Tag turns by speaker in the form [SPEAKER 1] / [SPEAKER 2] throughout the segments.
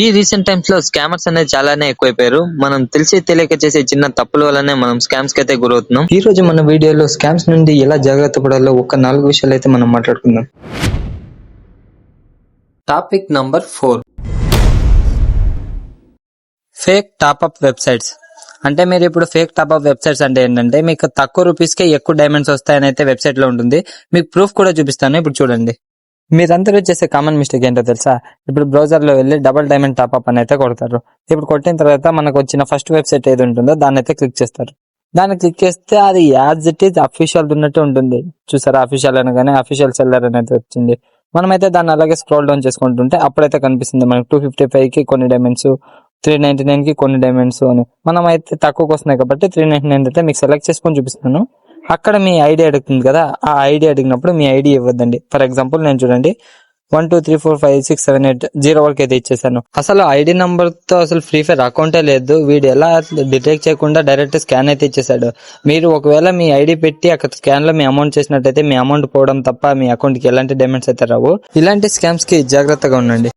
[SPEAKER 1] ఈ రీసెంట్ టైమ్స్లో స్కామర్స్ అనేది చాలానే ఎక్కువైపోయారు. మనం తెలిసి తెలియక చేసే చిన్న తప్పుల వల్లనే మనం స్కామ్స్కి అయితే గురవుతున్నాం. ఈ రోజు మన వీడియోలో స్కామ్స్ నుండి ఎలా జాగ్రత్త పడాలో ఒక నాలుగు విషయాలు అయితే మనం మాట్లాడుకుందాం. Topic number four fake top up websites అంటే మీరు ఇప్పుడు ఫేక్ టాప్అప్ వెబ్సైట్స్ అంటే ఏంటంటే మీకు తక్కువ రూపీస్ కే ఎక్కువ డైమండ్స్ వస్తాయని అయితే వెబ్సైట్లో ఉంటుంది. మీకు ప్రూఫ్ కూడా చూపిస్తాను. ఇప్పుడు చూడండి. మీరందరూ చేసే కామన్ మిస్టేక్ ఏంటో తెలుసా? ఇప్పుడు బ్రౌజర్లో వెళ్ళి డబల్ డైమండ్ టాప్అప్ అని అయితే కొడతారు. ఇప్పుడు కొట్టిన తర్వాత మనకు వచ్చిన ఫస్ట్ వెబ్సైట్ ఏది ఉంటుందో దాన్ని అయితే క్లిక్ చేస్తారు. దాన్ని క్లిక్ చేస్తే అది యాజ్ ఇట్ ఈజ్ అఫీషియల్ ఉన్నట్టు ఉంటుంది. చూసారా? అఫీషియల్ అనగానే అఫీషియల్ సెల్లర్ అనేది వచ్చింది. మనమైతే దాన్ని అలాగే స్క్రోల్ డౌన్ చేసుకుంటుంటే అప్పుడైతే కనిపిస్తుంది మనకు టూ ఫిఫ్టీ ఫైవ్కి కొన్ని డైమండ్స్ త్రీ నైన్టీ నైన్కి కొన్ని డైమండ్స్ అని. మనం అయితే తక్కువకి వస్తున్నాయి కాబట్టి త్రీ నైన్టీ నైన్ అయితే మీకు సెలెక్ట్ చేసుకొని చూపిస్తాను అక్కడ మీ ఐడి అడుగుతుంది కదా ఆ ఐడి అడిగినప్పుడు మీ ఐడి ఇవ్వద్దండి. ఫర్ ఎగ్జాంపుల్ నేను చూడండి one two three four five six seven eight zero వరకు అయితే ఇచ్చేసాను. అసలు ఐడి నంబర్తో అసలు ఫ్రీ ఫైర్ అకౌంటే లేదు. వీడు ఎలా డిటెక్ట్ చేయకుండా డైరెక్ట్ స్కాన్ అయితే ఇచ్చేసాడు. మీరు ఒకవేళ మీ ఐడి పెట్టి అక్కడ స్కాన్లో మీ అమౌంట్ చేసినట్టయితే మీ అమౌంట్ పోవడం తప్ప మీ అకౌంట్కి ఎలాంటి డేమెంట్స్ అయితే రావు. ఇలాంటి స్కామ్స్కి జాగ్రత్తగా ఉండండి.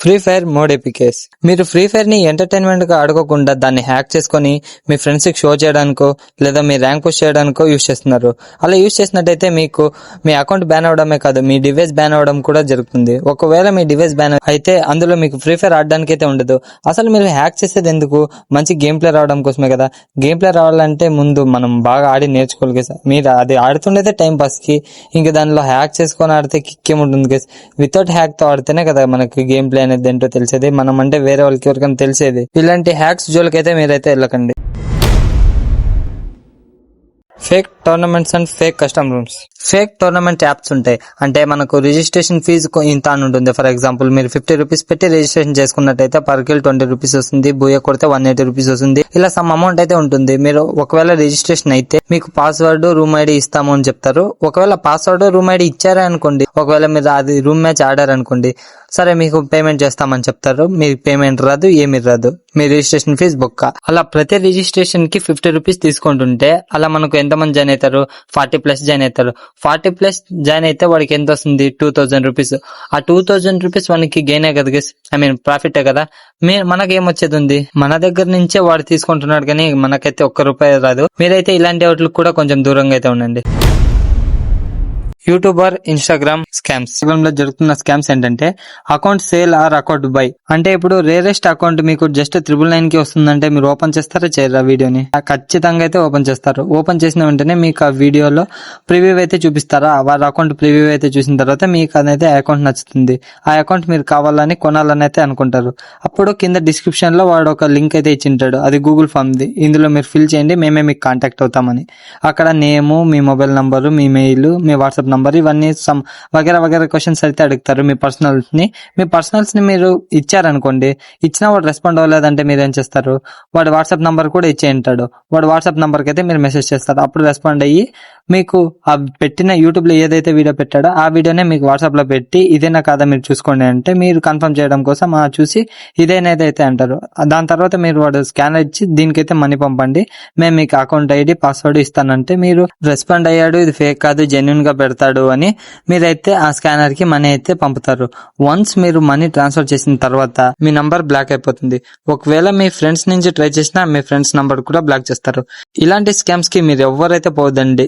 [SPEAKER 1] ఫ్రీ ఫైర్ మోడ్ ఎపికేస్ మీరు ఫ్రీ ఫైర్ని ఎంటర్టైన్మెంట్గా ఆడుకోకుండా దాన్ని హ్యాక్ చేసుకొని మీ ఫ్రెండ్స్కి షో చేయడానికో లేదా మీ ర్యాంక్ పుష్ చేయడానికో యూస్ చేస్తున్నారు. అలా యూస్ చేసినట్టయితే మీకు మీ అకౌంట్ బ్యాన్ అవడమే కాదు మీ డివైస్ బ్యాన్ అవడం కూడా జరుగుతుంది. ఒకవేళ మీ డివైస్ బ్యాన్ అయితే అందులో మీకు ఫ్రీ ఫైర్ ఆడడానికి అయితే ఉండదు. అసలు మీరు హ్యాక్ చేసేది ఎందుకు? మంచి గేమ్ ప్లే రావడం కోసమే కదా. గేమ్ ప్లే రావాలంటే ముందు మనం బాగా ఆడి నేర్చుకోవాలి కదా. మీరు అది ఆడుతుండేదే టైం పాస్కి ఇంకా దానిలో హ్యాక్ చేసుకొని ఆడితే కిక్ ఏముంటుంది కదా. వితౌట్ హ్యాక్తో ఆడితేనే కదా మనకి గేమ్ ప్లే అనేది ఏంటో తెలిసేది. మనం అంటే వేరే వాళ్ళకి ఎవరికైనా తెలిసేది. ఇలాంటి హ్యాక్స్ జోలికైతే మీరైతే వెళ్ళకండి. Fake tournaments and fake custom rooms fake tournament apps ఉంటాయి. అంటే మనకు రిజిస్ట్రేషన్ ఫీజు ఇంత అని ఉంటుంది. ఫర్ ఎగ్జాంపుల్ మీరు ఫిఫ్టీ రూపీస్ పెట్టి రిజిస్ట్రేషన్ చేసుకున్నట్టయితే పర్ కిల్ ట్వంటీ రూపీస్ వస్తుంది. బూయ కొడితే వన్ ఎయిటీ రూపీస్ వస్తుంది. ఇలా సమ్ అమౌంట్ అయితే ఉంటుంది. మీరు ఒకవేళ రిజిస్ట్రేషన్ అయితే మీకు పాస్వర్డ్ రూమ్ ఐడి ఇస్తాము అని చెప్తారు. ఒకవేళ పాస్వర్డ్ రూమ్ ఐడి ఇచ్చారే అనుకోండి ఒకవేళ మీరు అది రూమ్ మ్యాచ్ ఆడారు అనుకోండి సరే మీకు పేమెంట్ చేస్తామని చెప్తారు. మీ పేమెంట్ రాదు ఏమి రాదు. మీ రిజిస్ట్రేషన్ ఫీజు బొక్క. అలా ప్రతి రిజిస్ట్రేషన్కి ఫిఫ్టీ రూపీస్ తీసుకుంటుంటే అలా మనకు ఎంత మంది జాయిన్ అవుతారు? ఫార్టీ ప్లస్ జాయిన్ అవుతారు. ఫార్టీ ప్లస్ జాయిన్ అయితే వాడికి ఎంత వస్తుంది? టూ థౌజండ్ రూపీస్ ఆ టూ థౌజండ్ రూపీస్ మనకి గెయిన్ కదా ఐ మీన్ ప్రాఫిట్ కదా? మీ మనకి ఏమొచ్చేది ఉంది? మన దగ్గర నుంచే వాడు తీసుకుంటున్నాడు కానీ మనకైతే ఒక్క రూపాయి రాదు. మీరైతే ఇలాంటి వాటికి కూడా కొంచెం దూరంగా అయితే ఉండండి. YouTuber Instagram scams. లో జరుగుతున్న స్కామ్స్ ఏంటంటే account sale or account buy. అంటే ఇప్పుడు రేరెస్ట్ అకౌంట్ మీకు జస్ట్ త్రిబుల్ నైన్కి వస్తుందంటే మీరు ఓపెన్ చేస్తారా చేయరా వీడియోని? ఖచ్చితంగా అయితే ఓపెన్ చేస్తారు. ఓపెన్ చేసిన వెంటనే మీకు ఆ వీడియోలో ప్రివ్యూ అయితే చూపిస్తారా? వారి అకౌంట్ ప్రివ్యూ అయితే చూసిన తర్వాత మీకు అనేది అకౌంట్ నచ్చుతుంది. ఆ అకౌంట్ మీరు కావాలని కొనాలని అయితే అనుకుంటారు. అప్పుడు కింద డిస్క్రిప్షన్లో వాడు ఒక లింక్ అయితే ఇచ్చింటాడు. అది గూగుల్ ఫామ్ ది ఇందులో మీరు ఫిల్ చేయండి మేమే మీకు కాంటాక్ట్ అవుతామని. అక్కడ నేము మీ మొబైల్ నంబరు మీ మెయిల్ మీ వాట్సాప్ నంబర్ ఇవన్నీ సమ్ వగేర వగేర క్వశ్చన్స్ అయితే అడుగుతారు మీ పర్సనల్స్ని. మీ పర్సనల్స్ని మీరు ఇచ్చారనుకోండి ఇచ్చినా వాడు రెస్పాండ్ అవ్వలేదంటే మీరు ఏం చేస్తారు? వాడు వాట్సాప్ నంబర్ కూడా ఇచ్చే ఉంటాడు. వాడు వాట్సాప్ నంబర్కి అయితే మీరు మెసేజ్ చేస్తారు. అప్పుడు రెస్పాండ్ అయ్యి మీకు ఆ పెట్టిన యూట్యూబ్లో ఏదైతే వీడియో పెట్టాడో ఆ వీడియోనే మీకు వాట్సాప్లో పెట్టి ఇదేనా కాదా మీరు చూసుకోండి అంటే మీరు కన్ఫర్మ్ చేయడం కోసం ఆ చూసి ఇదేనైతే అయితే అంటారు. దాని తర్వాత మీరు వాడు స్కానర్ ఇచ్చి దీనికైతే మనీ పంపండి. మేము మీకు అకౌంట్ ఐడి పాస్వర్డ్ ఇస్తానంటే మీరు రెస్పాండ్ అయ్యాడు. ఇది ఫేక్ కాదు జెన్యున్గా పెడతాడు అని మీరైతే ఆ స్కానర్కి మనీ అయితే పంపుతారు. వన్స్ మీరు మనీ ట్రాన్స్ఫర్ చేసిన తర్వాత మీ నంబర్ బ్లాక్ అయిపోతుంది. ఒకవేళ మీ ఫ్రెండ్స్ నుంచి ట్రై చేసినా మీ ఫ్రెండ్స్ నంబర్ కూడా బ్లాక్ చేస్తారు. ఇలాంటి స్కామ్స్కి మీరు ఎవరైతే పోదండి